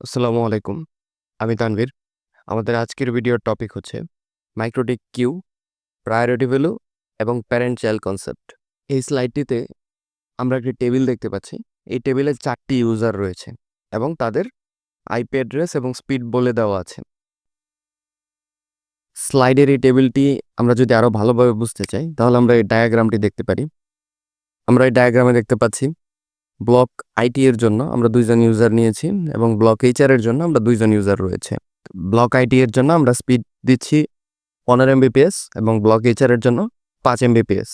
আসসালামু আলাইকুম। আমি তানভীর। আমাদের আজকের ভিডিওর টপিক হচ্ছে মাইক্রোটিক কিউ, প্রায়োরিটি ভ্যালু এবং প্যারেন্ট চাইল্ড কনসেপ্ট। এই স্লাইডটিতে আমরা একটি টেবিল দেখতে পাচ্ছি। এই টেবিলে চারটি ইউজার রয়েছে এবং তাদের আইপি অ্যাড্রেস এবং স্পিড বলে দেওয়া আছে। স্লাইডের এই টেবিলটি আমরা যদি আরও ভালোভাবে বুঝতে চাই, তাহলে আমরা এই ডায়াগ্রামটি দেখতে পারি। আমরা এই ডায়াগ্রামে দেখতে পাচ্ছি ব্লক আইটি এর জন্য আমরা দুইজন ইউজার নিয়েছি এবং ব্লক এইচআর এর জন্য আমরা দুইজন ইউজার রয়েছে। ব্লক আইটি এর জন্য আমরা স্পিড দিচ্ছি পনেরো এমবিপিএস এবং ব্লক এইচআর এর জন্য পাঁচ এমবিপিএস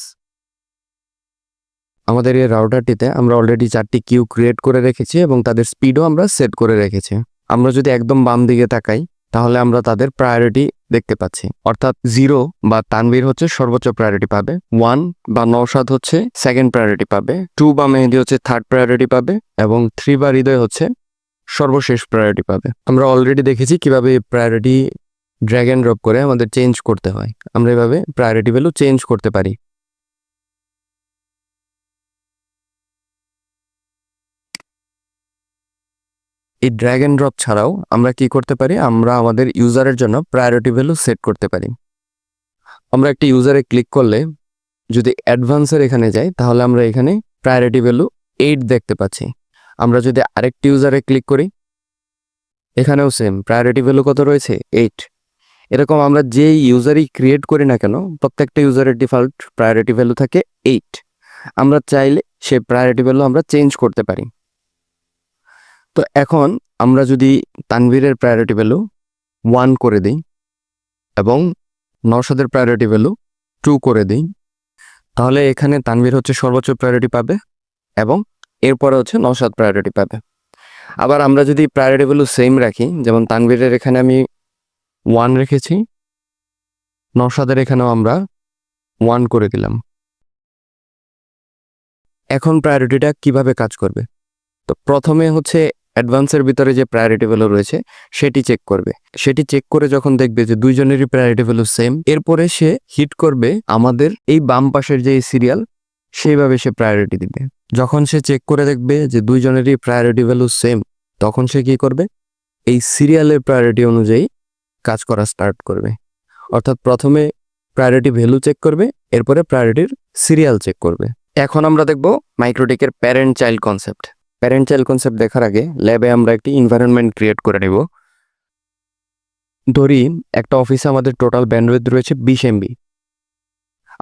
আমাদের এই রাউটারটিতে আমরা অলরেডি চারটি কিউ ক্রিয়েট করে রেখেছি এবং তাদের স্পিডও আমরা সেট করে রেখেছি। আমরা যদি একদম বাম দিকে তাকাই, তাহলে আমরা তাদের প্রায়োরিটি দেখতে পাচ্ছি। অর্থাৎ জিরো বা তানভীর হচ্ছে সর্বোচ্চ প্রায়োরিটি পাবে। ওয়ান বা নৌসাদ হচ্ছে সেকেন্ড প্রায়োরিটি পাবে। টু বা মেহেদি হচ্ছে থার্ড প্রায়োরিটি পাবে এবং থ্রি বা হৃদয় হচ্ছে সর্বশেষ প্রায়োরিটি পাবে। আমরা অলরেডি দেখেছি কীভাবে প্রায়োরিটি ড্র্যাগ অ্যান্ড ড্রপ করে আমাদের চেঞ্জ করতে হয়। আমরা এভাবে প্রায়োরিটি ভ্যালু চেঞ্জ করতে পারি। এই ড্র্যাগ অ্যান্ড ড্রপ ছাড়াও আমরা কি করতে পারি? আমরা আমাদের ইউজারের জন্য প্রায়োরিটি ভ্যালু সেট করতে পারি। আমরা একটি ইউজারে ক্লিক করলে যদি অ্যাডভান্সের এখানে যাই, তাহলে আমরা এখানে প্রায়োরিটি ভ্যালু এইট দেখতে পাচ্ছি। আমরা যদি আরেকটি ইউজারে ক্লিক করি, এখানেও সেম প্রায়োরিটি ভ্যালু কত রয়েছে? এইট এরকম আমরা যে ইউজারই ক্রিয়েট করি না কেন, প্রত্যেকটা ইউজারের ডিফল্ট প্রায়োরিটি ভ্যালু থাকে এইট আমরা চাইলে সে প্রায়োরিটি ভ্যালু আমরা চেঞ্জ করতে পারি। তো এখন আমরা যদি তানভীরের প্রায়োরিটি ভ্যালু ওয়ান করে দিই এবং নরসাদের প্রায়োরিটি ভ্যালু টু করে দিই, তাহলে এখানে তানভীর হচ্ছে সর্বোচ্চ প্রায়োরিটি পাবে এবং এরপরে হচ্ছে নসাদ প্রায়োরিটি পাবে। আবার আমরা যদি প্রায়োরিটি ভ্যালু সেম রাখি, যেমন তানভীরের এখানে আমি ওয়ান রেখেছি নসাদের এখানেও আমরা ওয়ান করে দিলাম। এখন প্রায়োরিটিটা কীভাবে কাজ করবে? তো প্রথমে হচ্ছে অ্যাডভান্সের ভিতরে যে প্রায়োরিটি ভ্যালু রয়েছে, সেটি চেক করবে। সেটি চেক করে যখন দেখবে যে দুইজনেরই প্রায়োরিটি ভ্যালু সেম এরপরে সে হিট করবে আমাদের এই বাম পাশের যে সিরিয়াল সেইভাবে সে প্রায়োরিটি দিবে। যখন সে চেক করে দেখবে যে দুইজনেরই প্রায়োরিটি ভ্যালু সেম তখন সে কি করবে? এই সিরিয়ালের প্রায়োরিটি অনুযায়ী কাজ করা স্টার্ট করবে। অর্থাৎ প্রথমে প্রায়োরিটি ভ্যালু চেক করবে, এরপরে প্রায়োরিটির সিরিয়াল চেক করবে। এখন আমরা দেখব মাইক্রোটিকের parent child concept parent child concept দেখার আগে ল্যাবে আমরা একটি এনভায়রনমেন্ট ক্রিয়েট করে নেব। ধরি, একটা অফিসে আমাদের টোটাল ব্যান্ডউইথ রয়েছে বিশ এমবি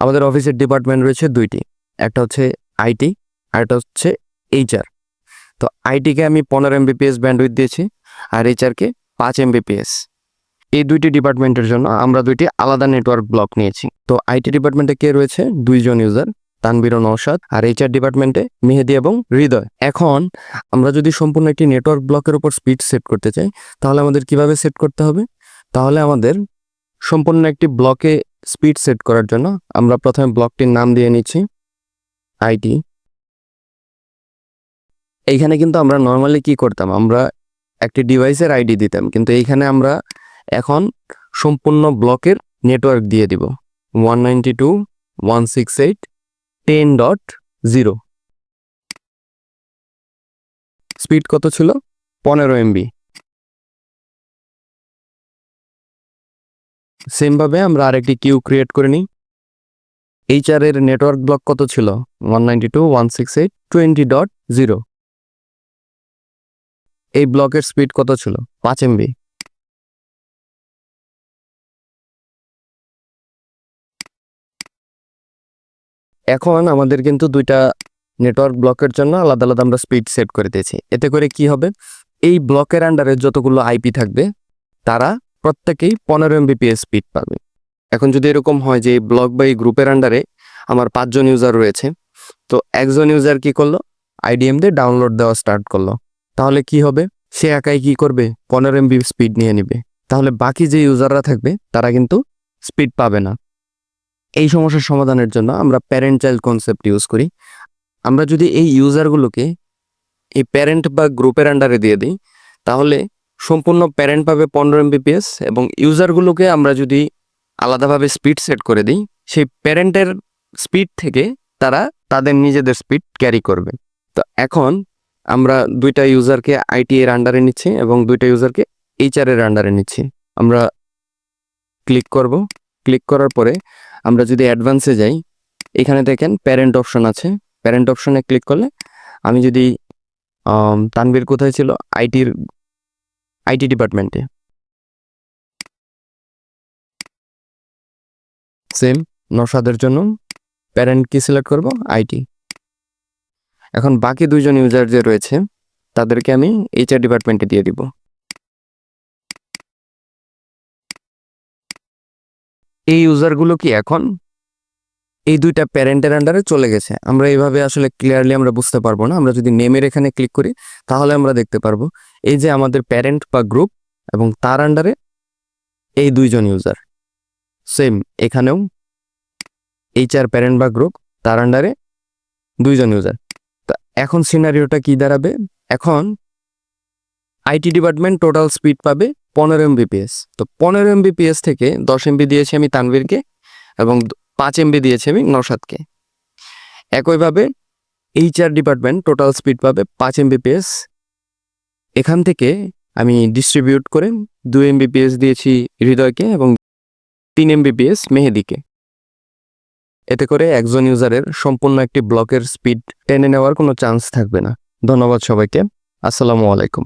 আমাদের অফিসের ডিপার্টমেন্ট রয়েছে দুইটি, একটা হচ্ছে আইটি আর একটা হচ্ছে এইচআর তো আইটিকে আমি পনেরো এমবিপিএস ব্যান্ডউইথ দিয়েছি আর এইচআরকে পাঁচ এমবিপিএস এই দুইটি ডিপার্টমেন্টের জন্য আমরা দুইটি আলাদা নেটওয়ার্ক ব্লক নিয়েছি। তো আইটি ডিপার্টমেন্টে কে রয়েছে? দুইজন ইউজার তানবীর নৌসাদ আর এইচআর ডিপার্টমেন্টে মেহেদি এবং হৃদয়। এখন আমরা যদি সম্পূর্ণ একটি নেটওয়ার্ক ব্লকের উপর স্পিড সেট করতে চাই, তাহলে আমাদের কীভাবে সেট করতে হবে? তাহলে আমাদের সম্পূর্ণ একটি ব্লকে স্পিড সেট করার জন্য আমরা প্রথমে ব্লকটির নাম দিয়ে নিচ্ছি আইটি এইখানে কিন্তু আমরা নর্মালি কি করতাম? আমরা একটি ডিভাইসের আইডি দিতাম, কিন্তু এইখানে আমরা এখন সম্পূর্ণ ব্লকের নেটওয়ার্ক দিয়ে দিব। One ninety two one sixty eight ten dot zero speed কত ছিল? পনেরো এমবি সেমভাবে আমরা আরেকটি কিউ ক্রিয়েট করে নিই। এইচআর এর নেটওয়ার্ক ব্লক কত ছিল? One ninety two one sixty eight twenty dot zero এই ব্লকের স্পিড কত ছিল? পাঁচ এমবি এখন আমাদের কিন্তু দুইটা নেটওয়ার্ক ব্লকের জন্য আলাদা আলাদা আমরা স্পিড সেট করে দিয়েছি। এতে করে কি হবে? এই ব্লকের আন্ডারে যতগুলো আইপি থাকবে, তারা প্রত্যেকেই পনেরো এমবিপিএস স্পিড পাবে। এখন যদি এরকম হয় যে এই ব্লক বা এই গ্রুপের আন্ডারে আমার পাঁচজন ইউজার রয়েছে, তো একজন ইউজার কি করল? আইডিএম দিয়ে ডাউনলোড দেওয়া স্টার্ট করল। তাহলে কি হবে? সে একাই কি করবে? পনেরো এমবি স্পিড নিয়ে নিবে। তাহলে বাকি যে ইউজাররা থাকবে, তারা কিন্তু স্পিড পাবে না। এই সমস্যার সমাধানের জন্য আমরা প্যারেন্ট চাইল্ড কনসেপ্ট ইউজ করি। আমরা যদি এই ইউজারগুলোকে এই প্যারেন্ট বা গ্রুপের আন্ডারে দিয়ে দিই, তাহলে সম্পূর্ণ প্যারেন্ট পাবে পনেরো এমবিপিএস এবং ইউজারগুলোকে আমরা যদি আলাদাভাবে স্পিড সেট করে দিই, সেই প্যারেন্টের স্পিড থেকে তারা তাদের নিজেদের স্পিড ক্যারি করবে। তো এখন আমরা দুইটা ইউজারকে আইটি এর আন্ডারে নিচ্ছি এবং দুইটা ইউজারকে এইচআর এর আন্ডারে নিচ্ছি। আমরা ক্লিক করব। ক্লিক করার পরে আমরা যদি অ্যাডভান্সে যাই এখানে দেখেন প্যারেন্ট অপশন আছে। প্যারেন্ট অপশনে ক্লিক করলে আমি যদি আম, তানভীর কোথায় ছিল? আইটির আইটি ডিপার্টমেন্টে সেম নসাদের জন্য প্যারেন্ট কি সিলেক্ট করব আইটি এখন বাকি দুইজন ইউজার যে রয়েছে তাদেরকে আমি এইচআর ডিপার্টমেন্টে দিয়ে দিব। এই ইউজারগুলো কি এখন? এই দুইটা প্যারেন্টের আন্ডারে চলে গেছে। আমরা এইভাবে আসলে ক্লিয়ারলি আমরা বুঝতে পারব না। আমরা যদি নেমের এখানে ক্লিক করি, তাহলে আমরা দেখতে পারব এই যে আমাদের প্যারেন্ট বা গ্রুপ এবং তার আন্ডারে এই দুইজন ইউজার সেম এখানেও এইচআর প্যারেন্ট বা গ্রুপ তার আন্ডারে দুইজন ইউজার তা এখন সিনারিওটা কি দাঁড়াবে? এখন আইটি ডিপার্টমেন্ট টোটাল স্পিড পাবে পনেরো এমবিপিএস তো পনেরো এমবিপিএস থেকে দশ এমবি দিয়েছি আমি তানভীরকে এবং দ- পাঁচ এমবি দিয়েছি আমি নসাদকে একইভাবে এইচআর ডিপার্টমেন্ট টোটাল স্পিড পাবে পাঁচ এমবিপিএস এখান থেকে আমি ডিস্ট্রিবিউট করে দুই এমবিপিএস দিয়েছি হৃদয়কে এবং তিন এমবিপিএস মেহেদিকে। এতে করে একজন ইউজারের সম্পূর্ণ একটি ব্লকের স্পিড টেনে নেওয়ার কোনো চান্স থাকবে না। ধন্যবাদ সবাইকে। আসসালামু আলাইকুম।